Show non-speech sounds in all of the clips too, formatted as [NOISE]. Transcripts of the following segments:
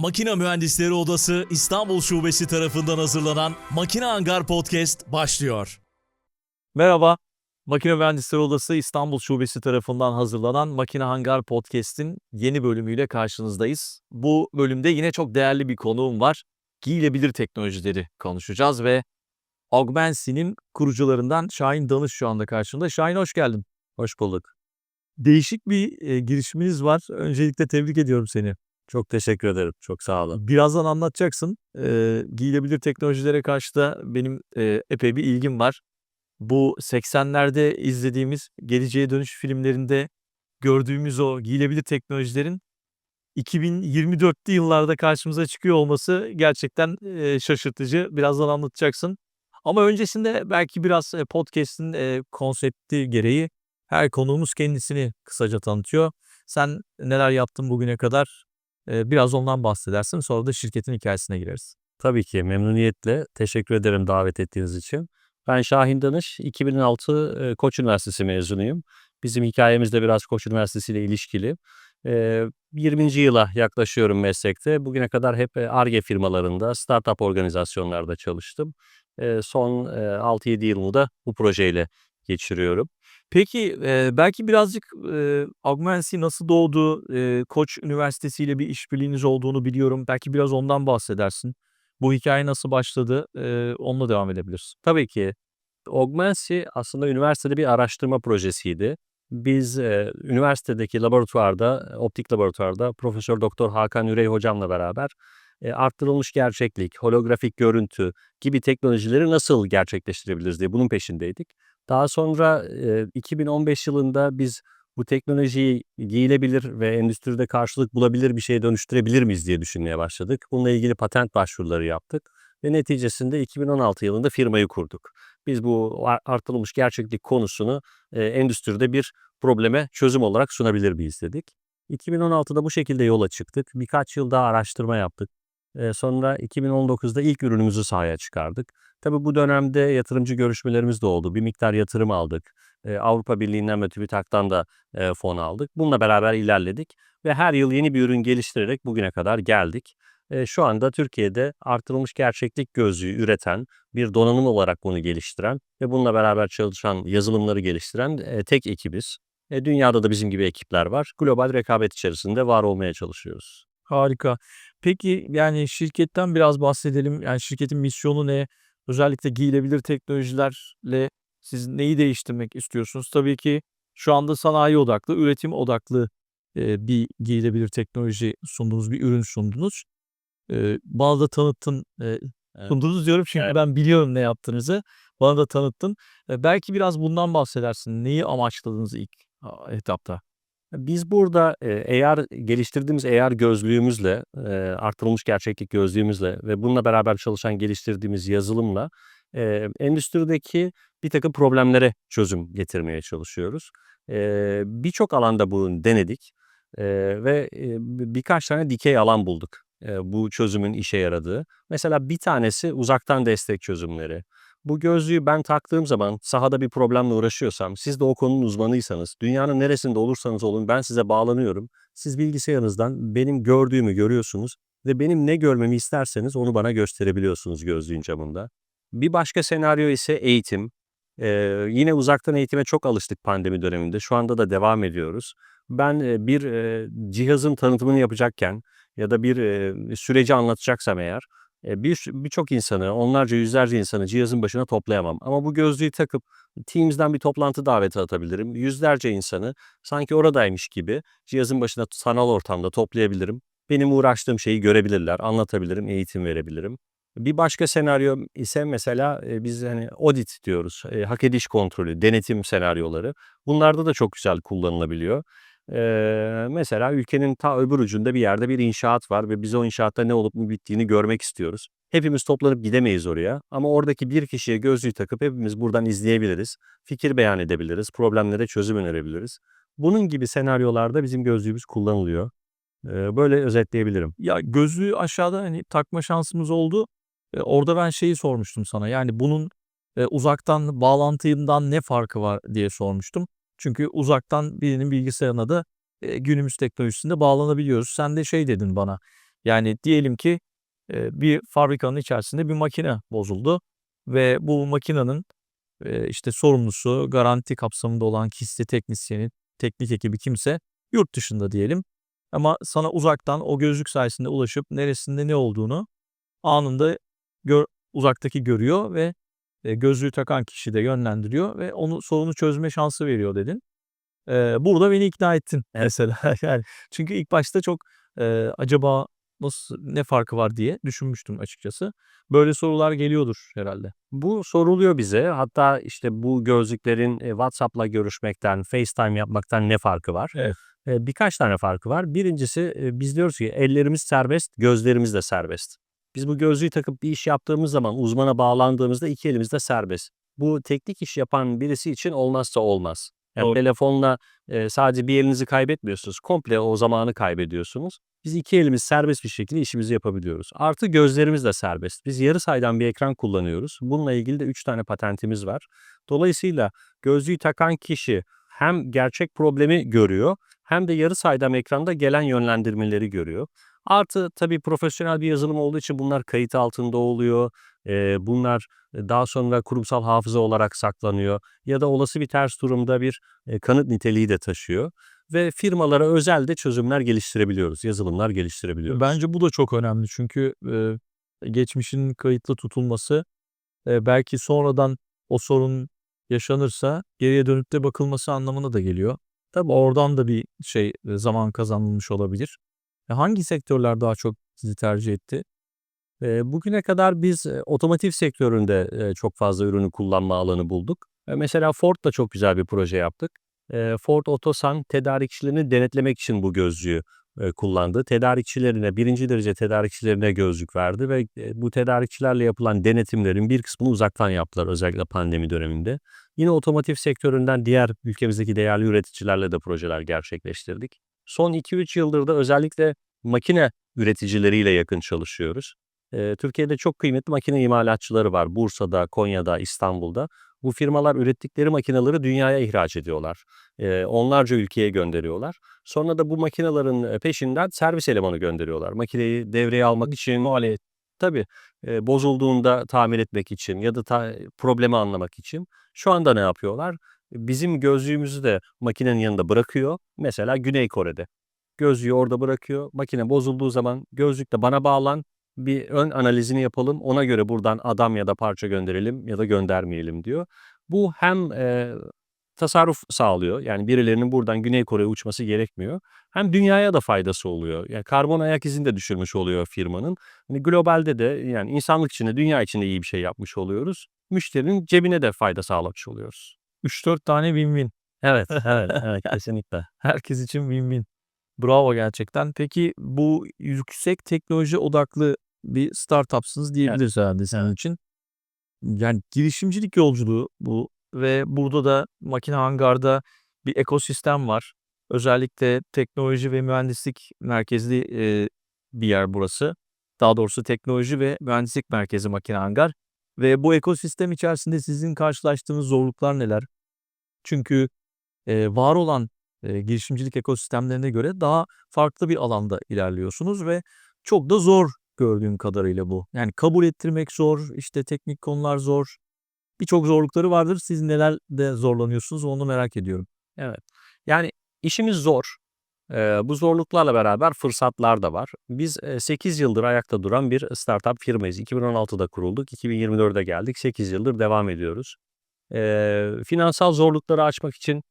Makine Mühendisleri Odası İstanbul Şubesi tarafından hazırlanan Makine Hangar Podcast başlıyor. Merhaba. Makine Mühendisleri Odası İstanbul Şubesi tarafından hazırlanan Makine Hangar Podcast'in yeni bölümüyle karşınızdayız. Bu bölümde yine çok değerli bir konuğum var. Giyilebilir teknolojileri konuşacağız ve Augmency'nin kurucularından Şahin Danış şu anda karşımda. Şahin hoş geldin. Hoş bulduk. Değişik bir e, girişiminiz var. Öncelikle tebrik ediyorum seni. Çok teşekkür ederim. Çok sağ olun. Birazdan anlatacaksın. Ee, giyilebilir teknolojilere karşı da benim e, epey bir ilgim var. Bu 80'lerde izlediğimiz Geleceğe Dönüş filmlerinde gördüğümüz o giyilebilir teknolojilerin 2024'lü yıllarda karşımıza çıkıyor olması gerçekten e, şaşırtıcı. Birazdan anlatacaksın. Ama öncesinde belki biraz e, podcast'in e, konsepti gereği her konuğumuz kendisini kısaca tanıtıyor. Sen neler yaptın bugüne kadar? Biraz ondan bahsedersin. Sonra da şirketin hikayesine gireriz. Tabii ki memnuniyetle. Teşekkür ederim davet ettiğiniz için. Ben Şahin Danış, 2006 e, Koç Üniversitesi mezunuyum. Bizim hikayemiz de biraz Koç Üniversitesi ile ilişkili. E, 20. yıla yaklaşıyorum meslekte. Bugüne kadar hep ARGE firmalarında, startup organizasyonlarda çalıştım. Son e, 6-7 yılımı da bu projeyle geçiriyorum. Peki e, belki birazcık e, Augmency nasıl doğdu? E, Koç Üniversitesi ile bir işbirliğiniz olduğunu biliyorum. Belki biraz ondan bahsedersin. Bu hikaye nasıl başladı? E, onunla devam edebiliriz. Tabii ki. Augmency aslında üniversitede bir araştırma projesiydi. Biz e, üniversitedeki laboratuvarda, optik laboratuvarda Profesör Doktor Hakan Ürey hocamla beraber e, arttırılmış gerçeklik, holografik görüntü gibi teknolojileri nasıl gerçekleştirebiliriz diye bunun peşindeydik. Daha sonra e, 2015 yılında biz bu teknolojiyi giyilebilir ve endüstride karşılık bulabilir bir şeye dönüştürebilir miyiz diye düşünmeye başladık. Bununla ilgili patent başvuruları yaptık ve neticesinde 2016 yılında firmayı kurduk. Biz bu artırılmış gerçeklik konusunu e, endüstride bir probleme çözüm olarak sunabilir miyiz dedik. 2016'da bu şekilde yola çıktık. Birkaç yıl daha araştırma yaptık. E, sonra 2019'da ilk ürünümüzü sahaya çıkardık. Tabii bu dönemde yatırımcı görüşmelerimiz de oldu. Bir miktar yatırım aldık. Avrupa Birliği'nden ve TÜBİTAK'tan da fon aldık. Bununla beraber ilerledik ve her yıl yeni bir ürün geliştirerek bugüne kadar geldik. Şu anda Türkiye'de artırılmış gerçeklik gözlüğü üreten, bir donanım olarak bunu geliştiren ve bununla beraber çalışan yazılımları geliştiren tek ekibiz. Dünyada da bizim gibi ekipler var. Global rekabet içerisinde var olmaya çalışıyoruz. Harika. Peki yani şirketten biraz bahsedelim. Yani şirketin misyonu ne? Özellikle giyilebilir teknolojilerle siz neyi değiştirmek istiyorsunuz? Tabii ki şu anda sanayi odaklı, üretim odaklı e, bir giyilebilir teknoloji sundunuz, bir ürün sundunuz. E, bana da tanıttın, e, Evet. sundunuz diyorum çünkü Evet. ben biliyorum ne yaptığınızı. Bana da tanıttın. E, belki biraz bundan bahsedersin. Neyi amaçladınız ilk etapta? Biz burada e, AR geliştirdiğimiz AR gözlüğümüzle, e, artırılmış gerçeklik gözlüğümüzle ve bununla beraber çalışan geliştirdiğimiz yazılımla e, endüstrideki bir takım problemlere çözüm getirmeye çalışıyoruz. E, Birçok alanda bunu denedik e, ve birkaç tane dikey alan bulduk e, bu çözümün işe yaradığı. Mesela bir tanesi uzaktan destek çözümleri. Bu gözlüğü ben taktığım zaman sahada bir problemle uğraşıyorsam, siz de o konunun uzmanıysanız, dünyanın neresinde olursanız olun ben size bağlanıyorum. Siz bilgisayarınızdan benim gördüğümü görüyorsunuz ve benim ne görmemi isterseniz onu bana gösterebiliyorsunuz gözlüğün camında. Bir başka senaryo ise eğitim. Ee, yine uzaktan eğitime çok alıştık pandemi döneminde. Şu anda da devam ediyoruz. Ben bir e, cihazın tanıtımını yapacakken ya da bir e, süreci anlatacaksam eğer bir birçok insanı, onlarca yüzlerce insanı cihazın başına toplayamam. Ama bu gözlüğü takıp Teams'den bir toplantı daveti atabilirim. Yüzlerce insanı sanki oradaymış gibi cihazın başına sanal ortamda toplayabilirim. Benim uğraştığım şeyi görebilirler, anlatabilirim, eğitim verebilirim. Bir başka senaryo ise mesela biz hani audit diyoruz, hak ediş kontrolü, denetim senaryoları. Bunlarda da çok güzel kullanılabiliyor. Eee, mesela ülkenin ta öbür ucunda bir yerde bir inşaat var ve biz o inşaatta ne olup ne bittiğini görmek istiyoruz. Hepimiz toplanıp gidemeyiz oraya ama oradaki bir kişiye gözlüğü takıp hepimiz buradan izleyebiliriz. Fikir beyan edebiliriz, problemlere çözüm önerebiliriz. Bunun gibi senaryolarda bizim gözlüğümüz kullanılıyor. Eee, böyle özetleyebilirim. Ya gözlüğü aşağıda hani takma şansımız oldu. E, orada ben şeyi sormuştum sana. Yani bunun e, uzaktan bağlantından ne farkı var diye sormuştum. Çünkü uzaktan birinin bilgisayarına da e, günümüz teknolojisinde bağlanabiliyoruz. Sen de şey dedin bana. Yani diyelim ki e, bir fabrikanın içerisinde bir makine bozuldu ve bu makinenin e, işte sorumlusu, garanti kapsamında olan kişisi, teknisyeni, teknik ekibi kimse yurt dışında diyelim. Ama sana uzaktan o gözlük sayesinde ulaşıp neresinde ne olduğunu anında gör, uzaktaki görüyor ve e, gözlüğü takan kişi de yönlendiriyor ve onu sorunu çözme şansı veriyor dedin. E, burada beni ikna ettin [LAUGHS] mesela. [LAUGHS] yani çünkü ilk başta çok e, acaba nasıl ne farkı var diye düşünmüştüm açıkçası. Böyle sorular geliyordur herhalde. Bu soruluyor bize. Hatta işte bu gözlüklerin e, WhatsApp'la görüşmekten, FaceTime yapmaktan ne farkı var? Evet. E, Birkaç tane farkı var. Birincisi e, biz diyoruz ki ellerimiz serbest, gözlerimiz de serbest. Biz bu gözlüğü takıp bir iş yaptığımız zaman uzmana bağlandığımızda iki elimiz de serbest. Bu teknik iş yapan birisi için olmazsa olmaz. Yani Doğru. telefonla e, sadece bir elinizi kaybetmiyorsunuz. Komple o zamanı kaybediyorsunuz. Biz iki elimiz serbest bir şekilde işimizi yapabiliyoruz. Artı gözlerimiz de serbest. Biz yarı saydam bir ekran kullanıyoruz. Bununla ilgili de 3 tane patentimiz var. Dolayısıyla gözlüğü takan kişi hem gerçek problemi görüyor hem de yarı saydam ekranda gelen yönlendirmeleri görüyor. Artı tabii profesyonel bir yazılım olduğu için bunlar kayıt altında oluyor. Ee, bunlar daha sonra kurumsal hafıza olarak saklanıyor. Ya da olası bir ters durumda bir e, kanıt niteliği de taşıyor. Ve firmalara özel de çözümler geliştirebiliyoruz, yazılımlar geliştirebiliyoruz. Bence bu da çok önemli çünkü e, geçmişin kayıtlı tutulması e, belki sonradan o sorun yaşanırsa geriye dönüp de bakılması anlamına da geliyor. Tabii oradan da bir şey e, zaman kazanılmış olabilir. E, hangi sektörler daha çok sizi tercih etti? Eee, bugüne kadar biz, eee, otomotiv sektöründe, çok fazla ürünü kullanma alanı bulduk. Mesela Ford'la çok güzel bir proje yaptık. Ford Otosan tedarikçilerini denetlemek için bu gözlüğü, kullandı. Tedarikçilerine, 1. derece tedarikçilerine gözlük verdi ve, bu tedarikçilerle yapılan denetimlerin bir kısmını uzaktan yaptılar özellikle pandemi döneminde. Yine otomotiv sektöründen diğer ülkemizdeki değerli üreticilerle de projeler gerçekleştirdik. Son 2-3 yıldır da özellikle makine üreticileriyle yakın çalışıyoruz. Eee, Türkiye'de çok kıymetli makine imalatçıları var. Bursa'da, Konya'da, İstanbul'da. Bu firmalar ürettikleri makineleri dünyaya ihraç ediyorlar. Eee, onlarca ülkeye gönderiyorlar. Sonra da bu makinelerin, peşinden servis elemanı gönderiyorlar. Makineyi devreye almak için maliyet Tabii, eee, bozulduğunda tamir etmek için ya da ta problemi anlamak için. Şu anda ne yapıyorlar? Bizim gözlüğümüzü de makinenin yanında bırakıyor. Mesela Güney Kore'de. Gözlüğü orada bırakıyor. Makine bozulduğu zaman gözlükle bana bağlan, bir ön analizini yapalım. Ona göre buradan adam ya da parça gönderelim ya da göndermeyelim diyor. Bu hem, eee, tasarruf sağlıyor. Yani birilerinin buradan Güney Kore'ye uçması gerekmiyor. Hem dünyaya da faydası oluyor. Yani karbon ayak izini de düşürmüş oluyor firmanın. Hani globalde de yani insanlık için de dünya için de iyi bir şey yapmış oluyoruz. Müşterinin cebine de fayda sağlamış oluyoruz. 3-4 tane win-win. Evet, evet, [LAUGHS] evet kesinlikle. Herkes için win-win. Bravo gerçekten. Peki bu yüksek teknoloji odaklı bir startupsınız diyebiliriz herhalde senin için. Yani girişimcilik yolculuğu bu ve burada da makine hangarda bir ekosistem var. Özellikle teknoloji ve mühendislik merkezli e, bir yer burası. Daha doğrusu teknoloji ve mühendislik merkezi makine hangar. Ve bu ekosistem içerisinde sizin karşılaştığınız zorluklar neler? Çünkü e, var olan e, girişimcilik ekosistemlerine göre daha farklı bir alanda ilerliyorsunuz ve çok da zor gördüğüm kadarıyla bu. Yani kabul ettirmek zor, işte teknik konular zor. Birçok zorlukları vardır. Siz nelerde zorlanıyorsunuz onu merak ediyorum. Evet. Yani işimiz zor. Bu zorluklarla beraber fırsatlar da var. Biz, eee, 8 yıldır ayakta duran bir startup firmayız. 2016'da kurulduk, 2024'e geldik. 8 yıldır devam ediyoruz. Finansal zorlukları açmak için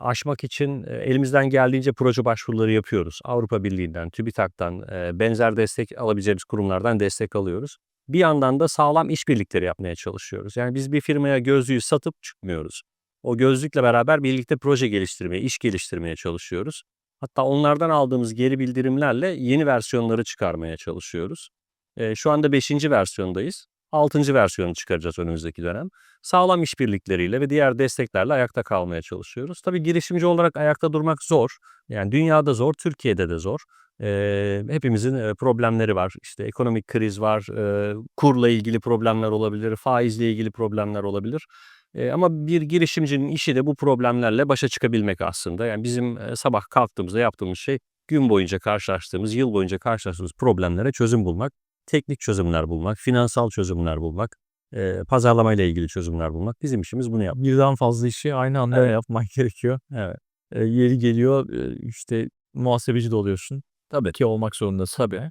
aşmak için, elimizden geldiğince proje başvuruları yapıyoruz. Avrupa Birliği'nden, TÜBİTAK'tan, benzer destek alabileceğimiz kurumlardan destek alıyoruz. Bir yandan da sağlam işbirlikleri yapmaya çalışıyoruz. Yani biz bir firmaya gözlüğü satıp çıkmıyoruz. O gözlükle beraber birlikte proje geliştirmeye, iş geliştirmeye çalışıyoruz. Hatta onlardan aldığımız geri bildirimlerle yeni versiyonları çıkarmaya çalışıyoruz. Eee, şu anda 5. versiyondayız. 6. versiyonu çıkaracağız önümüzdeki dönem. Sağlam işbirlikleriyle ve diğer desteklerle ayakta kalmaya çalışıyoruz. Tabii girişimci olarak ayakta durmak zor. Yani dünyada zor, Türkiye'de de zor. Eee, hepimizin, problemleri var. İşte ekonomik kriz var, eee, kurla ilgili problemler olabilir, faizle ilgili problemler olabilir. Ama bir girişimcinin işi de bu problemlerle başa çıkabilmek aslında. Yani bizim, sabah kalktığımızda yaptığımız şey gün boyunca karşılaştığımız, yıl boyunca karşılaştığımız problemlere çözüm bulmak, teknik çözümler bulmak, finansal çözümler bulmak, eee, pazarlamayla ilgili çözümler bulmak. Bizim işimiz bunu yapmak. Birden fazla işi aynı anda Evet. yapmak [LAUGHS] gerekiyor. Evet. Eee, yeri geliyor, işte muhasebeci de oluyorsun. Tabii. Ki olmak zorundasın. Tabii.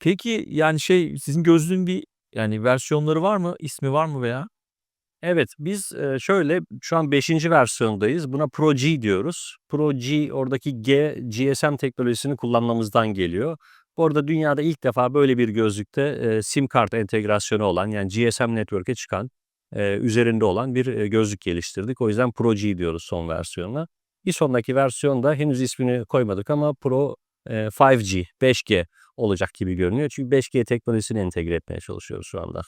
Peki yani şey sizin gözlüğün bir yani versiyonları var mı? İsmi var mı veya? Evet, biz, şöyle şu an 5. versiyondayız. Buna Pro G diyoruz. Pro G oradaki G, GSM teknolojisini kullanmamızdan geliyor. Bu arada dünyada ilk defa böyle bir gözlükte, sim kart entegrasyonu olan yani GSM network'e çıkan, üzerinde olan bir, gözlük geliştirdik. O yüzden Pro G diyoruz son versiyonuna. Bir sonraki versiyonda henüz ismini koymadık ama Pro, eee, 5G, 5G olacak gibi görünüyor. Çünkü 5G teknolojisini entegre etmeye çalışıyoruz şu anda.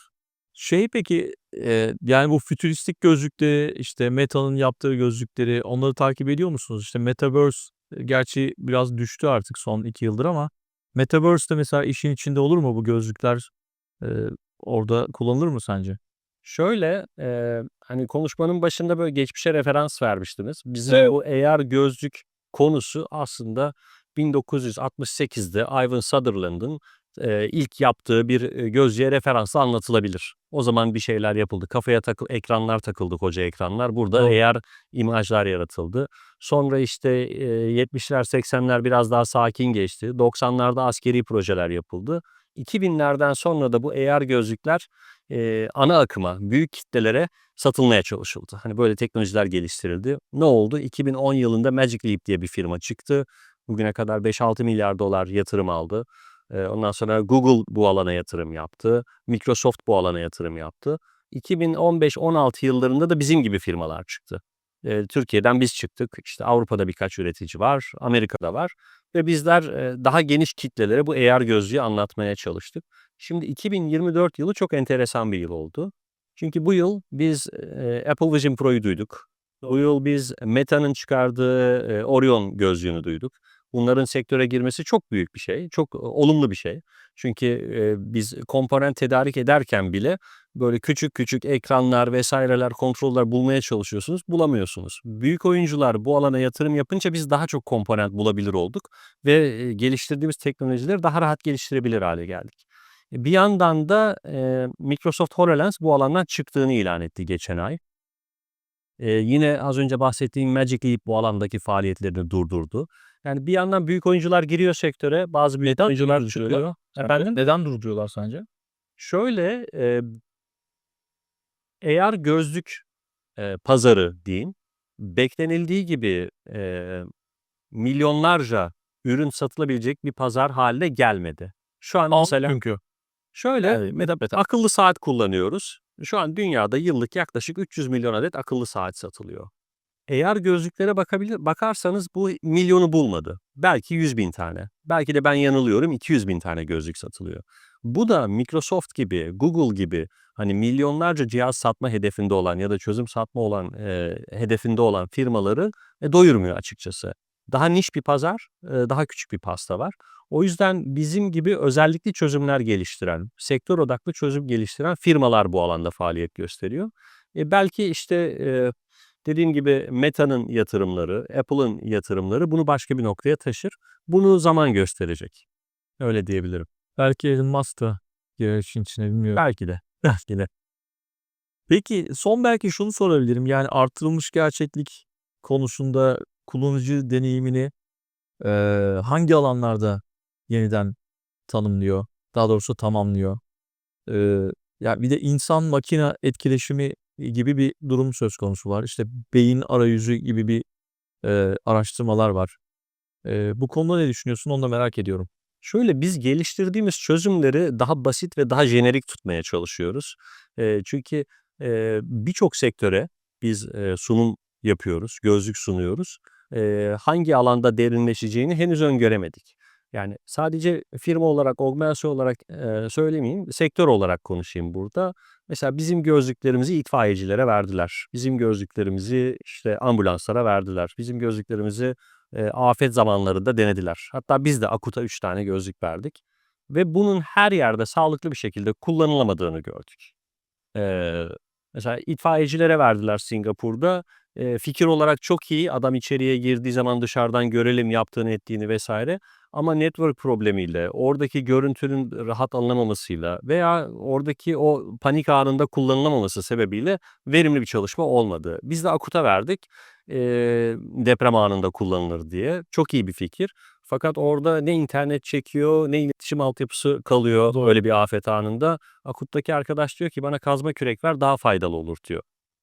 Şey peki, eee, yani bu fütüristik gözlükleri, işte Meta'nın yaptığı gözlükleri onları takip ediyor musunuz? İşte Metaverse, gerçi biraz düştü artık son 2 yıldır ama Metaverse'de mesela işin içinde olur mu bu gözlükler? Eee, orada kullanılır mı sence? Şöyle, eee, hani, konuşmanın başında böyle geçmişe referans vermiştiniz. Bizim Evet. bu AR gözlük konusu aslında 1968'de Ivan Sutherland'ın, eee, ilk yaptığı bir, eee, gözlüğe referansla anlatılabilir. O zaman bir şeyler yapıldı. Kafaya takı ekranlar takıldı, koca ekranlar. Burada. AR imajlar yaratıldı. Sonra, işte, eee, 70'ler 80'ler biraz daha sakin geçti. 90'larda askeri projeler yapıldı. 2000'lerden sonra da bu AR gözlükler, eee, ana akıma, büyük kitlelere satılmaya çalışıldı. Hani, böyle teknolojiler geliştirildi. Ne oldu? 2010 yılında Magic Leap diye bir firma çıktı. Bugüne kadar $5-6 milyar dolar yatırım aldı. Ondan sonra Google bu alana yatırım yaptı. Microsoft bu alana yatırım yaptı. 2015-16 yıllarında da bizim gibi firmalar çıktı. Türkiye'den biz çıktık. İşte, Avrupa'da birkaç üretici var, Amerika'da var ve bizler, daha geniş kitlelere bu AR gözlüğü anlatmaya çalıştık. Şimdi 2024 yılı çok enteresan bir yıl oldu. Çünkü bu yıl biz, Apple Vision Pro'yu duyduk. Bu yıl biz Meta'nın çıkardığı, Orion gözlüğünü duyduk. Bunların sektöre girmesi çok büyük bir şey, çok, olumlu bir şey. Çünkü, biz komponent tedarik ederken bile böyle küçük küçük ekranlar vs.ler kontroller bulmaya çalışıyorsunuz, bulamıyorsunuz. Büyük oyuncular bu alana yatırım yapınca biz daha çok komponent bulabilir olduk ve, geliştirdiğimiz teknolojileri daha rahat geliştirebilir hâle geldik. E, bir yandan da, Microsoft HoloLens bu alandan çıktığını ilan etti geçen ay. Eee, yine az önce bahsettiğim Magic Leap bu alandaki faaliyetlerini durdurdu. Yani bir yandan büyük oyuncular giriyor sektöre, bazı büyük Neden oyuncular çıkıyor. Efendim? Neden durduruyorlar sence? Şöyle, eee AR gözlük, eee, pazarı diyeyim, beklenildiği gibi, eee, milyonlarca ürün satılabilecek bir pazar hâline gelmedi. Şu an mesela çünkü. Şöyle, Evet, meta akıllı saat kullanıyoruz. Şu an dünyada yıllık yaklaşık 300 milyon adet akıllı saat satılıyor. AR gözlüklere bakabilir bakarsanız bu milyonu bulmadı. Belki 100.000 tane. Belki de ben yanılıyorum, 200.000 tane gözlük satılıyor. Bu da Microsoft gibi, Google gibi, hani, milyonlarca cihaz satma hedefinde olan ya da çözüm satma olan, eee, hedefinde olan firmaları, eee, doyurmuyor açıkçası. Daha niş bir pazar, eee, daha küçük bir pasta var. O yüzden bizim gibi özellikli çözümler geliştiren, sektör odaklı çözüm geliştiren firmalar bu alanda faaliyet gösteriyor. E, belki, işte, eee, dediğim gibi Meta'nın yatırımları, Apple'ın yatırımları bunu başka bir noktaya taşır. Bunu zaman gösterecek. Öyle diyebilirim. Belki Elon Musk da girer işin içine bilmiyorum. Belki de, [LAUGHS] belki de. Peki son belki şunu sorabilirim. Yani artırılmış gerçeklik konusunda kullanıcı deneyimini, eee, hangi alanlarda yeniden tanımlıyor, daha doğrusu tamamlıyor? Eee, ya bir de insan makina etkileşimi gibi bir durum söz konusu var. İşte beyin arayüzü gibi bir, eee, araştırmalar var. Eee, bu konuda ne düşünüyorsun? Onu da merak ediyorum. Şöyle, biz geliştirdiğimiz çözümleri daha basit ve daha jenerik tutmaya çalışıyoruz. Eee, çünkü, eee, birçok sektöre biz, eee, sunum yapıyoruz, gözlük sunuyoruz. Eee, hangi alanda derinleşeceğini henüz öngöremedik. Yani sadece firma olarak, organizasyon olarak, eee, söylemeyeyim, sektör olarak konuşayım burada. Mesela bizim gözlüklerimizi itfaiyecilere verdiler. Bizim gözlüklerimizi, işte, ambulanslara verdiler. Bizim gözlüklerimizi, eee, afet zamanlarında denediler. Hatta biz de Akut'a 3 tane gözlük verdik ve bunun her yerde sağlıklı bir şekilde kullanılamadığını gördük. Eee, mesela itfaiyecilere verdiler Singapur'da. E, fikir olarak çok iyi. Adam içeriye girdiği zaman dışarıdan görelim yaptığını ettiğini vesaire. Ama network problemiyle, oradaki görüntünün rahat alınamamasıyla veya oradaki o panik anında kullanılamaması sebebiyle verimli bir çalışma olmadı. Biz de Akut'a verdik e, deprem anında kullanılır diye. Çok iyi bir fikir. Fakat orada ne internet çekiyor ne iletişim altyapısı kalıyor Doğru. öyle bir afet anında. Akut'taki arkadaş diyor ki bana kazma kürek ver daha faydalı olur diyor.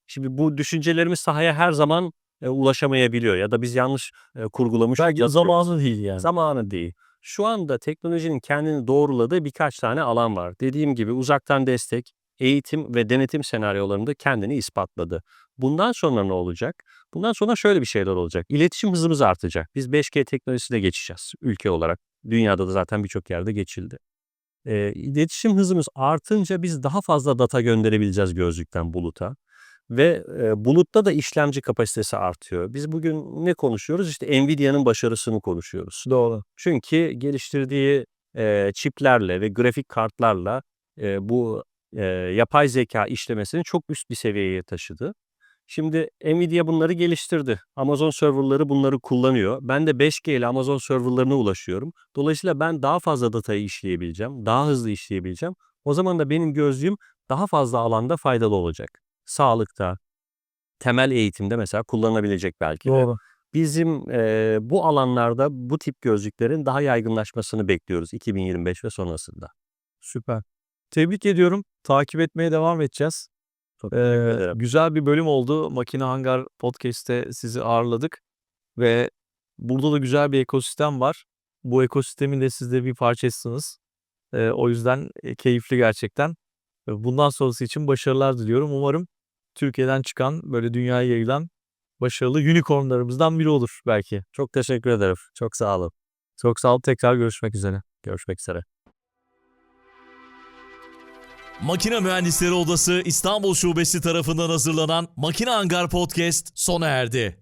Şimdi bu düşüncelerimiz sahaya her zaman e, ulaşamayabiliyor ya da biz yanlış e, kurgulamış Belki zamanı değil yani. Zamanı değil. Şu anda teknolojinin kendini doğruladığı birkaç tane alan var. Dediğim gibi uzaktan destek, eğitim ve denetim senaryolarında kendini ispatladı. Bundan sonra ne olacak? Bundan sonra şöyle bir şeyler olacak. İletişim hızımız artacak. Biz 5G teknolojisine geçeceğiz ülke olarak. Dünyada da zaten birçok yerde geçildi. Ee, iletişim hızımız artınca biz daha fazla data gönderebileceğiz gözlükten buluta. Ve e, bulutta da işlemci kapasitesi artıyor. Biz bugün ne konuşuyoruz? İşte Nvidia'nın başarısını konuşuyoruz. Doğru. Çünkü geliştirdiği e, çiplerle ve grafik kartlarla e, bu e, yapay zeka işlemesini çok üst bir seviyeye taşıdı. Şimdi Nvidia bunları geliştirdi. Amazon serverları bunları kullanıyor. Ben de 5G ile Amazon serverlarına ulaşıyorum. Dolayısıyla ben daha fazla datayı işleyebileceğim, daha hızlı işleyebileceğim. O zaman da benim gözlüğüm daha fazla alanda faydalı olacak. Sağlıkta, temel eğitimde mesela kullanılabilecek belki de Doğru. bizim eee, bu alanlarda bu tip gözlüklerin daha yaygınlaşmasını bekliyoruz 2025 ve sonrasında. Süper. Tebrik ediyorum. Takip etmeye devam edeceğiz. Çok Ee, ederim. güzel bir bölüm oldu. Makine Hangar Podcast'te sizi ağırladık ve burada da güzel bir ekosistem var. Bu ekosistemin de siz de bir parçasısınız. Ee, o yüzden e, keyifli gerçekten. Bundan sonrası için başarılar diliyorum. Umarım Türkiye'den çıkan böyle dünyaya yayılan başarılı unicornlarımızdan biri olur belki. Çok teşekkür ederim. Çok sağ olun. Çok sağ olun. Tekrar görüşmek üzere. Görüşmek üzere. Makine Mühendisleri Odası İstanbul Şubesi tarafından hazırlanan Makine Hangar Podcast sona erdi.